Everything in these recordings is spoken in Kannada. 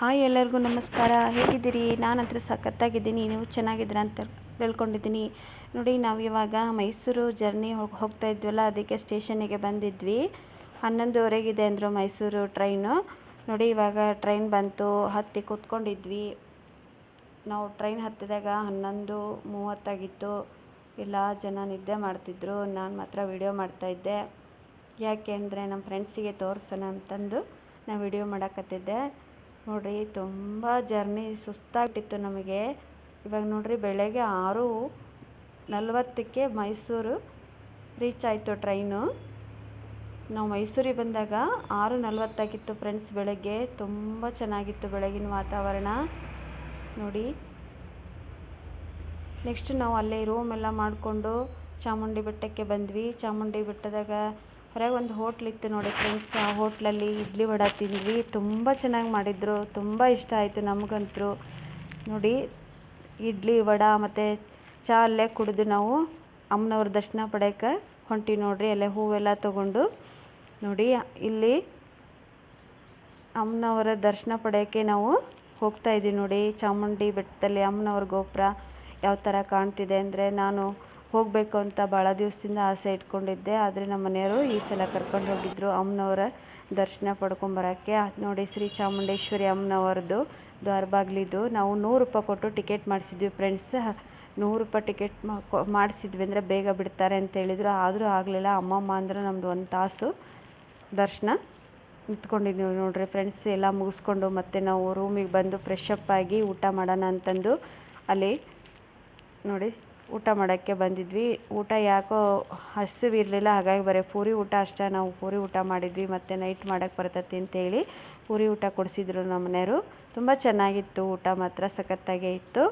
ಹಾಯ್ ಎಲ್ಲರಿಗೂ ನಮಸ್ಕಾರ. ಹೇಗಿದ್ದೀರಿ? ನಾನಂತೂ ಸಖತ್ತಾಗಿದ್ದೀನಿ. ನೀವು ಚೆನ್ನಾಗಿದ್ದೀರಾ ಅಂತ ತಿಳ್ಕೊಂಡಿದ್ದೀನಿ. ನೋಡಿ, ನಾವು ಇವಾಗ ಮೈಸೂರು ಜರ್ನಿ ಹೋಗ್ತಾ ಇದ್ವಲ್ಲ, ಅದಕ್ಕೆ ಸ್ಟೇಷನಿಗೆ ಬಂದಿದ್ವಿ. ಹನ್ನೊಂದುವರೆಗಿದೆ ಅಂದರು ಮೈಸೂರು ಟ್ರೈನು. ನೋಡಿ, ಇವಾಗ ಟ್ರೈನ್ ಬಂತು, ಹತ್ತಿ ಕೂತ್ಕೊಂಡಿದ್ವಿ. ನಾವು ಟ್ರೈನ್ ಹತ್ತಿದಾಗ ಹನ್ನೊಂದು ಮೂವತ್ತಾಗಿತ್ತು. ಎಲ್ಲ ಜನ ನಿದ್ದೆ ಮಾಡ್ತಿದ್ರು. ನಾನು ಮಾತ್ರ ವಿಡಿಯೋ ಮಾಡ್ತಾಯಿದ್ದೆ ಯಾಕೆ ಅಂದರೆ ನಮ್ಮ ಫ್ರೆಂಡ್ಸಿಗೆ ತೋರಿಸೋಣ ಅಂತಂದು ನಾನು ವಿಡಿಯೋ ಮಾಡಕತ್ತಿದ್ದೆ. ನೋಡಿರಿ ತುಂಬ ಜರ್ನಿ ಸುಸ್ತಾಗ್ಬಿಟ್ಟಿತ್ತು ನಮಗೆ. ಇವಾಗ ನೋಡಿರಿ, ಬೆಳಗ್ಗೆ ಆರು ನಲ್ವತ್ತಕ್ಕೆ ಮೈಸೂರು ರೀಚ್ ಆಯಿತು ಟ್ರೈನು ನಾವು ಮೈಸೂರಿಗೆ ಬಂದಾಗ ಆರು ನಲ್ವತ್ತಾಗಿತ್ತು ಫ್ರೆಂಡ್ಸ್ ಬೆಳಗ್ಗೆ. ತುಂಬ ಚೆನ್ನಾಗಿತ್ತು ಬೆಳಗಿನ ವಾತಾವರಣ. ನೋಡಿ ನೆಕ್ಸ್ಟ್ ನಾವು ಅಲ್ಲೇ ರೂಮ್ ಎಲ್ಲ ಮಾಡಿಕೊಂಡು ಚಾಮುಂಡಿ ಬೆಟ್ಟಕ್ಕೆ ಬಂದ್ವಿ. ಚಾಮುಂಡಿ ಬೆಟ್ಟದಾಗ ಹೊರಗೆ ಒಂದು ಹೋಟ್ಲಿತ್ತು ನೋಡಿ ಫ್ರೆಂಡ್ಸ್ ಆ ಹೋಟ್ಲಲ್ಲಿ ಇಡ್ಲಿ ವಡೆ ತಿಂದ್ವಿ. ತುಂಬ ಚೆನ್ನಾಗಿ ಮಾಡಿದರು, ತುಂಬ ಇಷ್ಟ ಆಯಿತು ನಮಗಂತೂ. ನೋಡಿ, ಇಡ್ಲಿ ವಡ ಮತ್ತು ಚಹಾ ಅಲ್ಲೇ ಕುಡಿದು ನಾವು ಅಮ್ಮನವ್ರ ದರ್ಶನ ಪಡೆಯಕ್ಕೆ ಹೊಂಟಿ ನೋಡ್ರಿ, ಅಲ್ಲೇ ಹೂವೆಲ್ಲ ತೊಗೊಂಡು. ನೋಡಿ, ಇಲ್ಲಿ ಅಮ್ಮನವರ ದರ್ಶನ ಪಡೆಯೋಕ್ಕೆ ನಾವು ಹೋಗ್ತಾ ಇದ್ದೀವಿ ನೋಡಿ. ಚಾಮುಂಡಿ ಬೆಟ್ಟದಲ್ಲಿ ಅಮ್ಮನವ್ರ ಗೋಪುರ ಯಾವ ಥರ ಕಾಣ್ತಿದೆ ಅಂದರೆ ನಾನು ಹೋಗಬೇಕು ಅಂತ ಭಾಳ ದಿವಸದಿಂದ ಆಸೆ ಇಟ್ಕೊಂಡಿದ್ದೆ. ಆದರೆ ನಮ್ಮ ಮನೆಯವರು ಈ ಸಲ ಕರ್ಕೊಂಡು ಹೋಗಿದ್ದರು ಅಮ್ಮನವರ ದರ್ಶನ ಪಡ್ಕೊಂಬರೋಕ್ಕೆ. ನೋಡಿ ಶ್ರೀ ಚಾಮುಂಡೇಶ್ವರಿ ಅಮ್ಮನವರದ್ದು ದ್ವಾರಬಾಗ್ಲಿದು ನಾವು ನೂರು ರೂಪಾಯಿ ಕೊಟ್ಟು ಟಿಕೆಟ್ ಮಾಡಿಸಿದ್ವಿ ಫ್ರೆಂಡ್ಸ್. ನೂರು ರೂಪಾಯಿ ಟಿಕೆಟ್ ಮಾಡಿಸಿದ್ವಿ ಅಂದರೆ ಬೇಗ ಬಿಡ್ತಾರೆ ಅಂತ ಹೇಳಿದರು. ಆದರೂ ಆಗಲಿಲ್ಲ. ಅಮ್ಮಮ್ಮ ಅಂದ್ರೆ ನಮ್ಮದು ಒಂದು ತಾಸು ದರ್ಶನ ನಿಂತ್ಕೊಂಡಿದ್ದೀವಿ ನೋಡಿರಿ ಫ್ರೆಂಡ್ಸ್. ಎಲ್ಲ ಮುಗಿಸ್ಕೊಂಡು ಮತ್ತೆ ನಾವು ರೂಮಿಗೆ ಬಂದು ಫ್ರೆಶ್ ಅಪ್ ಆಗಿ ಊಟ ಮಾಡೋಣ ಅಂತಂದು ಅಲ್ಲಿ ನೋಡಿ ಊಟ ಮಾಡೋಕ್ಕೆ ಬಂದಿದ್ವಿ. ಊಟ ಯಾಕೋ ಹಸಿವಿರಲಿಲ್ಲ ಹಾಗಾಗಿ ಬರೀ ಪೂರಿ ಊಟ ಅಷ್ಟೇ ನಾವು ಪೂರಿ ಊಟ ಮಾಡಿದ್ವಿ. ಮತ್ತು ನೈಟ್ ಮಾಡೋಕ್ಕೆ ಬರ್ತೈತಿ ಅಂತೇಳಿ ಪೂರಿ ಊಟ ಕೊಡಿಸಿದ್ರು ನಮ್ಮ ಮನೆಯವರು. ತುಂಬ ಚೆನ್ನಾಗಿತ್ತು ಊಟ ಮಾತ್ರ, ಸಖತ್ತಾಗೇ ಇತ್ತು.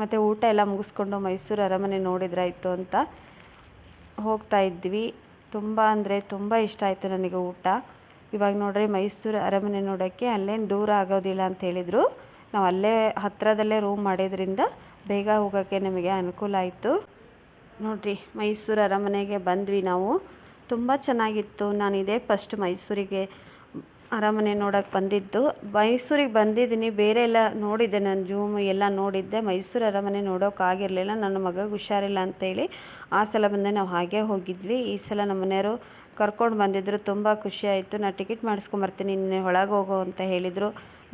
ಮತ್ತು ಊಟ ಎಲ್ಲ ಮುಗಿಸ್ಕೊಂಡು ಮೈಸೂರು ಅರಮನೆ ನೋಡಿದ್ರಾಯಿತು ಅಂತ ಹೋಗ್ತಾ ಇದ್ವಿ. ತುಂಬ ಅಂದರೆ ತುಂಬ ಇಷ್ಟ ಆಯಿತು ನನಗೆ ಊಟ. ಇವಾಗ ನೋಡ್ರಿ ಮೈಸೂರು ಅರಮನೆ ನೋಡೋಕ್ಕೆ ಅಲ್ಲೇನು ದೂರ ಆಗೋದಿಲ್ಲ ಅಂತ ಹೇಳಿದರು. ನಾವು ಅಲ್ಲೇ ಹತ್ತಿರದಲ್ಲೇ ರೂಮ್ ಮಾಡಿದ್ರಿಂದ ಬೇಗ ಹೋಗೋಕ್ಕೆ ನಮಗೆ ಅನುಕೂಲ ಆಯಿತು. ನೋಡಿರಿ, ಮೈಸೂರು ಅರಮನೆಗೆ ಬಂದ್ವಿ ನಾವು. ತುಂಬ ಚೆನ್ನಾಗಿತ್ತು. ನಾನು ಇದೇ ಫಸ್ಟ್ ಮೈಸೂರಿಗೆ ಅರಮನೆ ನೋಡೋಕೆ ಬಂದಿದ್ದು. ಮೈಸೂರಿಗೆ ಬಂದಿದ್ದೀನಿ, ಬೇರೆ ಎಲ್ಲ ನೋಡಿದ್ದೆ ನಾನು ಜೂಮ್ ಎಲ್ಲ ನೋಡಿದ್ದೆ. ಮೈಸೂರು ಅರಮನೆ ನೋಡೋಕ್ಕಾಗಿರಲಿಲ್ಲ ನನ್ನ ಮಗ ಹುಷಾರಿಲ್ಲ ಅಂತೇಳಿ ಆ ಸಲ ಬಂದೆ, ನಾವು ಹಾಗೆ ಹೋಗಿದ್ವಿ. ಈ ಸಲ ನಮ್ಮ ಮನೆಯವರು ಕರ್ಕೊಂಡು ಬಂದಿದ್ದರು ತುಂಬ ಖುಷಿಯಾಯಿತು ನಾನು ಟಿಕೆಟ್ ಮಾಡಿಸ್ಕೊಂಬರ್ತೀನಿ, ನಿನ್ನೆ ಒಳಗೆ ಹೋಗೋ ಅಂತ ಹೇಳಿದರು.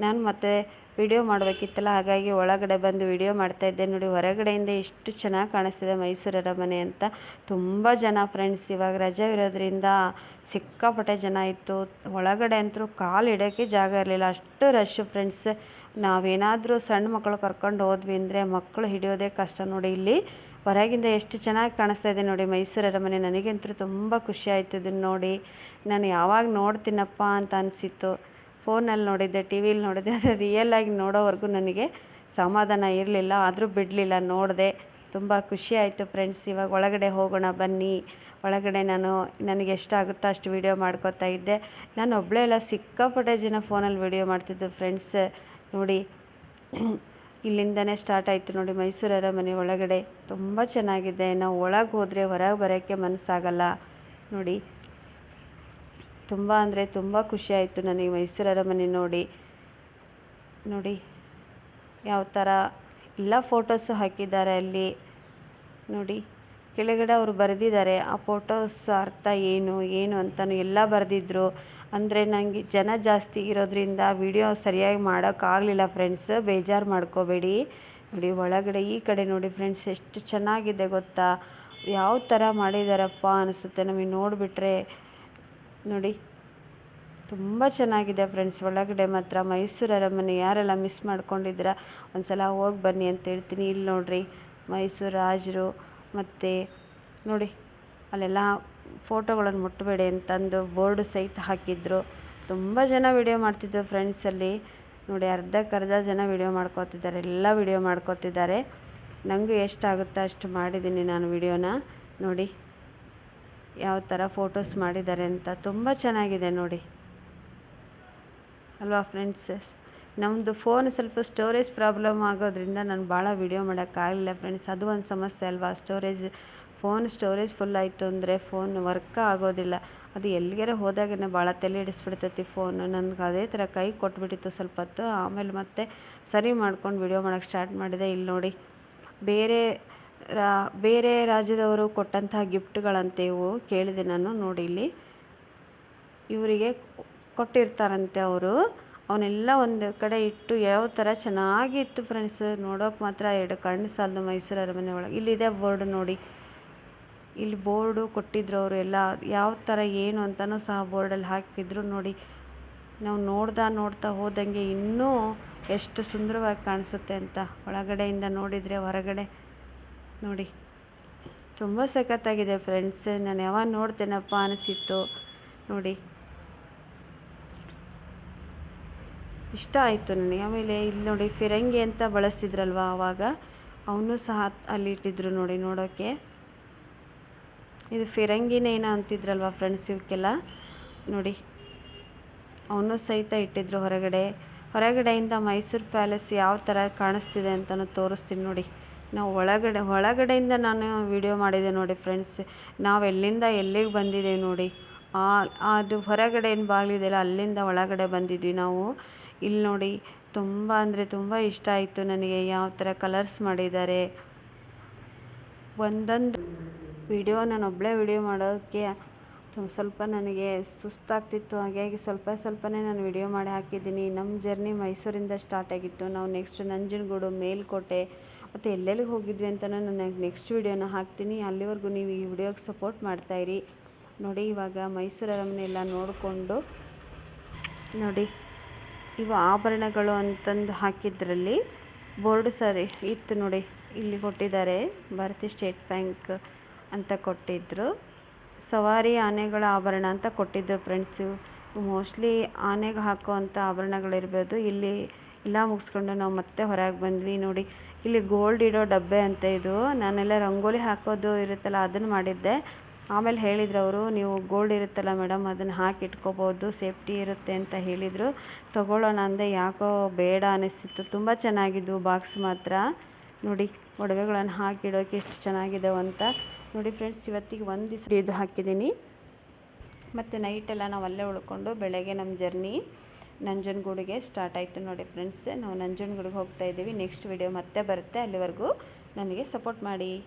ನಾನು ಮತ್ತೆ ವಿಡಿಯೋ ಮಾಡಬೇಕಿತ್ತಲ್ಲ, ಹಾಗಾಗಿ ಒಳಗಡೆ ಬಂದು ವಿಡಿಯೋ ಮಾಡ್ತಾ ಇದ್ದೆ. ನೋಡಿ, ಹೊರಗಡೆಯಿಂದ ಎಷ್ಟು ಚೆನ್ನಾಗಿ ಕಾಣಿಸ್ತಿದೆ ಮೈಸೂರು ಅರಮನೆ ಅಂತ. ತುಂಬ ಜನ ಫ್ರೆಂಡ್ಸ್ ಇವಾಗ ರಜೆ ಇರೋದ್ರಿಂದ ಸಿಕ್ಕಾಪಟ್ಟೆ ಜನ ಇತ್ತು. ಒಳಗಡೆ ಅಂತೂ ಕಾಲು ಇಡೋಕ್ಕೆ ಜಾಗ ಇರಲಿಲ್ಲ. ಅಷ್ಟು ರಶ್ ಫ್ರೆಂಡ್ಸ್ ನಾವೇನಾದರೂ ಸಣ್ಣ ಮಕ್ಕಳು ಕರ್ಕೊಂಡು ಹೋದ್ವಿ ಅಂದರೆ ಮಕ್ಕಳು ಹಿಡಿಯೋದೇ ಕಷ್ಟ. ನೋಡಿ, ಇಲ್ಲಿ ಹೊರಗಿಂದ ಎಷ್ಟು ಚೆನ್ನಾಗಿ ಕಾಣಿಸ್ತಾ ಇದೆ ನೋಡಿ ಮೈಸೂರು ಅರಮನೆ ನನಗಂತೂ ತುಂಬ ಖುಷಿ ಆಯಿತು ಇದನ್ನು ನೋಡಿ. ನಾನು ಯಾವಾಗ ನೋಡ್ತೀನಪ್ಪ ಅಂತ ಅನಿಸಿತ್ತು. ಫೋನಲ್ಲಿ ನೋಡಿದ್ದೆ ಟಿ ವಿಲಿ ನೋಡಿದ್ದೆ ಆದರೆ ರಿಯಲ್ಲಾಗಿ ನೋಡೋವರೆಗೂ ನನಗೆ ಸಮಾಧಾನ ಇರಲಿಲ್ಲ, ಆದರೂ ಬಿಡಲಿಲ್ಲ, ನೋಡಿದೆ. ತುಂಬ ಖುಷಿ ಆಯಿತು ಫ್ರೆಂಡ್ಸ್ ಇವಾಗ ಒಳಗಡೆ ಹೋಗೋಣ, ಬನ್ನಿ. ಒಳಗಡೆ ನಾನು ನನಗೆ ಎಷ್ಟಾಗುತ್ತೋ ಅಷ್ಟು ವೀಡಿಯೋ ಮಾಡ್ಕೋತಾ ಇದ್ದೆ. ನಾನು ಒಬ್ಬಳೇ ಎಲ್ಲ ಸಿಕ್ಕಾಪಟ್ಟೆ ಜನ ಫೋನಲ್ಲಿ ವೀಡಿಯೋ ಮಾಡ್ತಿದ್ದು ಫ್ರೆಂಡ್ಸ್ ನೋಡಿ, ಇಲ್ಲಿಂದನೇ ಸ್ಟಾರ್ಟ್ ಆಯಿತು ನೋಡಿ ಮೈಸೂರು ಅರಮನೆ ಒಳಗಡೆ. ತುಂಬ ಚೆನ್ನಾಗಿದೆ. ನಾವು ಒಳಗೆ ಹೋದರೆ ಹೊರಗೆ ಬರೋಕ್ಕೆ ಮನಸ್ಸಾಗಲ್ಲ. ನೋಡಿ ತುಂಬ ಅಂದರೆ ತುಂಬ ಖುಷಿ ಆಯಿತು ನನಗೆ ಮೈಸೂರು ಅರಮನೆ ನೋಡಿ. ನೋಡಿ, ಯಾವ ಥರ ಎಲ್ಲ ಫೋಟೋಸು ಹಾಕಿದ್ದಾರೆ ಅಲ್ಲಿ. ನೋಡಿ, ಕೆಳಗಡೆ ಅವರು ಬರೆದಿದ್ದಾರೆ. ಆ ಫೋಟೋಸ್ ಅರ್ಥ ಏನು ಏನು ಅಂತಲೂ ಎಲ್ಲ ಬರೆದಿದ್ರು. ಅಂದರೆ ನನಗೆ ಜನ ಜಾಸ್ತಿ ಇರೋದ್ರಿಂದ ವಿಡಿಯೋ ಸರಿಯಾಗಿ ಮಾಡೋಕ್ಕಾಗಲಿಲ್ಲ ಫ್ರೆಂಡ್ಸ್ ಬೇಜಾರು ಮಾಡ್ಕೋಬೇಡಿ. ನೋಡಿ, ಒಳಗಡೆ ಈ ಕಡೆ ನೋಡಿ ಫ್ರೆಂಡ್ಸ್ ಎಷ್ಟು ಚೆನ್ನಾಗಿದೆ ಗೊತ್ತಾ. ಯಾವ ಥರ ಮಾಡಿದ್ದಾರಪ್ಪ ಅನಿಸುತ್ತೆ ನಮಗೆ ನೋಡಿಬಿಟ್ರೆ. ನೋಡಿ. ತುಂಬ ಚೆನ್ನಾಗಿದೆ ಫ್ರೆಂಡ್ಸ್. ಒಳಗಡೆ ಮಾತ್ರ ಮೈಸೂರು ಅರಮನೆ ಯಾರೆಲ್ಲ ಮಿಸ್ ಮಾಡ್ಕೊಂಡಿದ್ದೀರಾ ಒಂದು ಸಲ ಹೋಗಿ ಬನ್ನಿ ಅಂತ ಹೇಳ್ತೀನಿ. ಇಲ್ಲಿ ನೋಡಿರಿ ಮೈಸೂರು ರಾಜರು ಮತ್ತು ನೋಡಿ, ಅಲ್ಲೆಲ್ಲ ಫೋಟೋಗಳನ್ನು ಮುಟ್ಟಬೇಡಿ ಅಂತಂದು ಬೋರ್ಡ್ ಸಹಿತ ಹಾಕಿದ್ರು. ತುಂಬ ಜನ ವಿಡಿಯೋ ಮಾಡ್ತಿದ್ದರು ಫ್ರೆಂಡ್ಸಲ್ಲಿ ನೋಡಿ ಅರ್ಧಕ್ಕರ್ಧ ಜನ ವಿಡಿಯೋ ಮಾಡ್ಕೋತಿದ್ದಾರೆ. ಎಲ್ಲ ವಿಡಿಯೋ ಮಾಡ್ಕೋತಿದ್ದಾರೆ. ನನಗೂ ಎಷ್ಟಾಗುತ್ತೋ ಅಷ್ಟು ಮಾಡಿದ್ದೀನಿ ನಾನು ವಿಡಿಯೋನ ನೋಡಿ. ಯಾವ ಥರ ಫೋಟೋಸ್ ಮಾಡಿದ್ದಾರೆ ಅಂತ ತುಂಬ ಚೆನ್ನಾಗಿದೆ ನೋಡಿ. ಅಲ್ವಾ ಫ್ರೆಂಡ್ಸ್ ನಮ್ಮದು ಫೋನ್ ಸ್ವಲ್ಪ ಸ್ಟೋರೇಜ್ ಪ್ರಾಬ್ಲಮ್ ಆಗೋದ್ರಿಂದ ನಾನು ಭಾಳ ವೀಡಿಯೋ ಮಾಡೋಕ್ಕಾಗಲಿಲ್ಲ ಫ್ರೆಂಡ್ಸ್ ಅದು ಒಂದು ಸಮಸ್ಯೆ ಅಲ್ವಾ? ಸ್ಟೋರೇಜ್ ಫೋನ್ ಸ್ಟೋರೇಜ್ ಫುಲ್ ಆಯಿತು ಅಂದರೆ ಫೋನ್ ವರ್ಕ್ ಆಗೋದಿಲ್ಲ. ಅದು ಎಲ್ಲಿಗಾರ ಹೋದಾಗೇ ಭಾಳ ತಲೆ ಹಿಡಿಸ್ಬಿಡ್ತೈತಿ ಫೋನು ನನಗೆ ಅದೇ ಥರ ಕೈ ಕೊಟ್ಬಿಟ್ಟಿತ್ತು ಸ್ವಲ್ಪ ಹೊತ್ತು. ಆಮೇಲೆ ಮತ್ತೆ ಸರಿ ಮಾಡ್ಕೊಂಡು ವಿಡಿಯೋ ಮಾಡೋಕ್ಕೆ ಸ್ಟಾರ್ಟ್ ಮಾಡಿದೆ. ಇಲ್ಲಿ ನೋಡಿ, ಬೇರೆ ರಾ, ಬೇರೆ ರಾಜ್ಯದವರು ಕೊಟ್ಟಂತಹ ಗಿಫ್ಟ್ಗಳಂತೆ ಇವು ಕೇಳಿದೆ ನಾನು ನೋಡಿ ಇಲ್ಲಿ. ಇವರಿಗೆ ಕೊಟ್ಟಿರ್ತಾರಂತೆ ಅವರು. ಅವನ್ನೆಲ್ಲ ಒಂದು ಕಡೆ ಇಟ್ಟು ಯಾವ ಥರ ಚೆನ್ನಾಗಿತ್ತು ಫ್ರೆಂಡ್ಸ್ ನೋಡೋಕೆ ಮಾತ್ರ ಎರಡು ಕಣ್ಣು ಸಾಲದು ಮೈಸೂರು ಅರಮನೆ ಒಳಗೆ. ಇಲ್ಲಿದೆ ಬೋರ್ಡ್ ನೋಡಿ. ಇಲ್ಲಿ ಬೋರ್ಡು ಕೊಟ್ಟಿದ್ರು ಅವರು ಎಲ್ಲ. ಯಾವ ಥರ ಏನು ಅಂತಲೂ ಸಹ ಬೋರ್ಡಲ್ಲಿ ಹಾಕಿದ್ರು ನೋಡಿ. ನಾವು ನೋಡ್ತಾ ನೋಡ್ತಾ ಹೋದಂಗೆ ಇನ್ನೂ ಎಷ್ಟು ಸುಂದರವಾಗಿ ಕಾಣಿಸುತ್ತೆ ಅಂತ ಒಳಗಡೆಯಿಂದ ನೋಡಿದರೆ ಹೊರಗಡೆ. ನೋಡಿ. ತುಂಬ ಸಖತ್ತಾಗಿದೆ ಫ್ರೆಂಡ್ಸ್ ನಾನು ಯಾವಾಗ ನೋಡ್ತೇನಪ್ಪ ಅನಿಸಿತ್ತು. ನೋಡಿ. ಇಷ್ಟ ಆಯಿತು ನನಗೆ. ಆಮೇಲೆ ಇಲ್ಲಿ ನೋಡಿ ಫಿರಂಗಿ ಅಂತ ಬಳಸ್ತಿದ್ರಲ್ವ ಆವಾಗ ಅವನು ಸಹ ಅಲ್ಲಿ ಇಟ್ಟಿದ್ರು ನೋಡಿ ನೋಡೋಕ್ಕೆ ಇದು ಫಿರಂಗಿನೇ ಏನೋ ಅಂತಿದ್ರಲ್ವ ಫ್ರೆಂಡ್ಸ್ ಇವಕ್ಕೆಲ್ಲ? ನೋಡಿ. ಅವನು ಸಹಿತ ಇಟ್ಟಿದ್ರು ಹೊರಗಡೆ. ಹೊರಗಡೆಯಿಂದ ಮೈಸೂರು ಪ್ಯಾಲೇಸ್ ಯಾವ ಥರ ಕಾಣಿಸ್ತಿದೆ ಅಂತಲೂ ತೋರಿಸ್ತೀನಿ ನೋಡಿ. ನಾವು ಒಳಗಡೆ, ಒಳಗಡೆಯಿಂದ ನಾನು ವಿಡಿಯೋ ಮಾಡಿದೆ ನೋಡಿ ಫ್ರೆಂಡ್ಸ್ ನಾವು ಎಲ್ಲಿಂದ ಎಲ್ಲಿಗೆ ಬಂದಿದ್ದೇವೆ ನೋಡಿ. ಆ, ಅದು ಹೊರಗಡೆ ಏನು ಬಾಗಿಲಿದೆಯಲ್ಲ ಅಲ್ಲಿಂದ ಒಳಗಡೆ ಬಂದಿದ್ವಿ ನಾವು. ಇಲ್ಲಿ ನೋಡಿ, ತುಂಬ ಅಂದರೆ ತುಂಬ ಇಷ್ಟ ಆಯಿತು ನನಗೆ ಯಾವ ಥರ ಕಲರ್ಸ್ ಮಾಡಿದ್ದಾರೆ. ಒಂದೊಂದು ವಿಡಿಯೋ ನಾನು ಒಬ್ಬಳೇ ವಿಡಿಯೋ ಮಾಡೋಕ್ಕೆ ಸ್ವಲ್ಪ ಸ್ವಲ್ಪ ನನಗೆ ಸುಸ್ತಾಗ್ತಿತ್ತು. ಹಾಗಾಗಿ ಸ್ವಲ್ಪ ಸ್ವಲ್ಪನೇ ನಾನು ವಿಡಿಯೋ ಮಾಡಿ ಹಾಕಿದ್ದೀನಿ. ನಮ್ಮ ಜರ್ನಿ ಮೈಸೂರಿಂದ ಸ್ಟಾರ್ಟ್ ಆಗಿತ್ತು. ನಾವು ನೆಕ್ಸ್ಟ್ ನಂಜನಗೂಡು ಮೇಲ್ಕೋಟೆ ಮತ್ತು ಎಲ್ಲೆಲ್ಲಿಗೆ ಹೋಗಿದ್ವಿ ಅಂತ ನಾನು ನೆಕ್ಸ್ಟ್ ವಿಡಿಯೋನ ಹಾಕ್ತೀನಿ. ಅಲ್ಲಿವರೆಗೂ ನೀವು ಈ ವಿಡಿಯೋಗೆ ಸಪೋರ್ಟ್ ಮಾಡ್ತಾಯಿರಿ ನೋಡಿ, ಇವಾಗ ಮೈಸೂರು ಅರಮನೆ ಎಲ್ಲ ನೋಡಿಕೊಂಡು ನೋಡಿ, ಇವು ಆಭರಣಗಳು ಅಂತಂದು ಹಾಕಿದ್ರಲ್ಲಿ ಬೋರ್ಡ್ ಸರಿ ಇತ್ತು ನೋಡಿ. ಇಲ್ಲಿ ಕೊಟ್ಟಿದ್ದಾರೆ ಭಾರತೀಯ ಸ್ಟೇಟ್ ಬ್ಯಾಂಕ್ ಅಂತ ಕೊಟ್ಟಿದ್ದರು ಸವಾರಿ ಆನೆಗಳ ಆಭರಣ ಅಂತ ಕೊಟ್ಟಿದ್ದರು ಫ್ರೆಂಡ್ಸು ಮೋಸ್ಟ್ಲಿ ಆನೆಗೆ ಹಾಕುವಂಥ ಆಭರಣಗಳಿರ್ಬೋದು. ಇಲ್ಲಿ ಎಲ್ಲ ಮುಗಿಸ್ಕೊಂಡು ನಾವು ಮತ್ತೆ ಹೊರಗೆ ಬಂದ್ವಿ ನೋಡಿ. ಇಲ್ಲಿ ಗೋಲ್ಡ್ ಇಡೋ ಡಬ್ಬೆ ಅಂತ ಇದು. ನಾನೆಲ್ಲ ರಂಗೋಲಿ ಹಾಕೋದು ಇರುತ್ತಲ್ಲ, ಅದನ್ನು ಮಾಡಿದ್ದೆ. ಆಮೇಲೆ ಹೇಳಿದ್ರು ಅವರು, ನೀವು ಗೋಲ್ಡ್ ಇರುತ್ತಲ್ಲ ಮೇಡಮ್ ಅದನ್ನು ಹಾಕಿ ಇಟ್ಕೋಬೋದು ಸೇಫ್ಟಿ ಇರುತ್ತೆ ಅಂತ ಹೇಳಿದರು. ತಗೊಳ್ಳೋಣ ಅಂದೆ, ಯಾಕೋ ಬೇಡ ಅನಿಸ್ತಿತ್ತು. ತುಂಬ ಚೆನ್ನಾಗಿದ್ವು ಬಾಕ್ಸ್ ಮಾತ್ರ. ನೋಡಿ, ಒಡವೆಗಳನ್ನು ಹಾಕಿಡೋಕೆ ಎಷ್ಟು ಚೆನ್ನಾಗಿದ್ದಾವೆ ಅಂತ. ನೋಡಿ ಫ್ರೆಂಡ್ಸ್ ಇವತ್ತಿಗೆ ಒಂದು ದಿವಸ ಇದು ಹಾಕಿದ್ದೀನಿ. ಮತ್ತು ನೈಟೆಲ್ಲ ನಾವು ಅಲ್ಲೇ ಉಳ್ಕೊಂಡು ಬೆಳಗ್ಗೆ ನಮ್ಮ ಜರ್ನಿ ನಂಜನಗೂಡಿಗೆ ಸ್ಟಾರ್ಟ್ ಆಯಿತು ನೋಡಿ ಫ್ರೆಂಡ್ಸ್. ನಾವು ನಂಜನಗೂಡಿಗೆ ಹೋಗ್ತಾ ಇದ್ದೀವಿ. ನೆಕ್ಸ್ಟ್ ವಿಡಿಯೋ ಮತ್ತೆ ಬರುತ್ತೆ. ಅಲ್ಲಿವರೆಗೂ ನನಗೆ ಸಪೋರ್ಟ್ ಮಾಡಿ.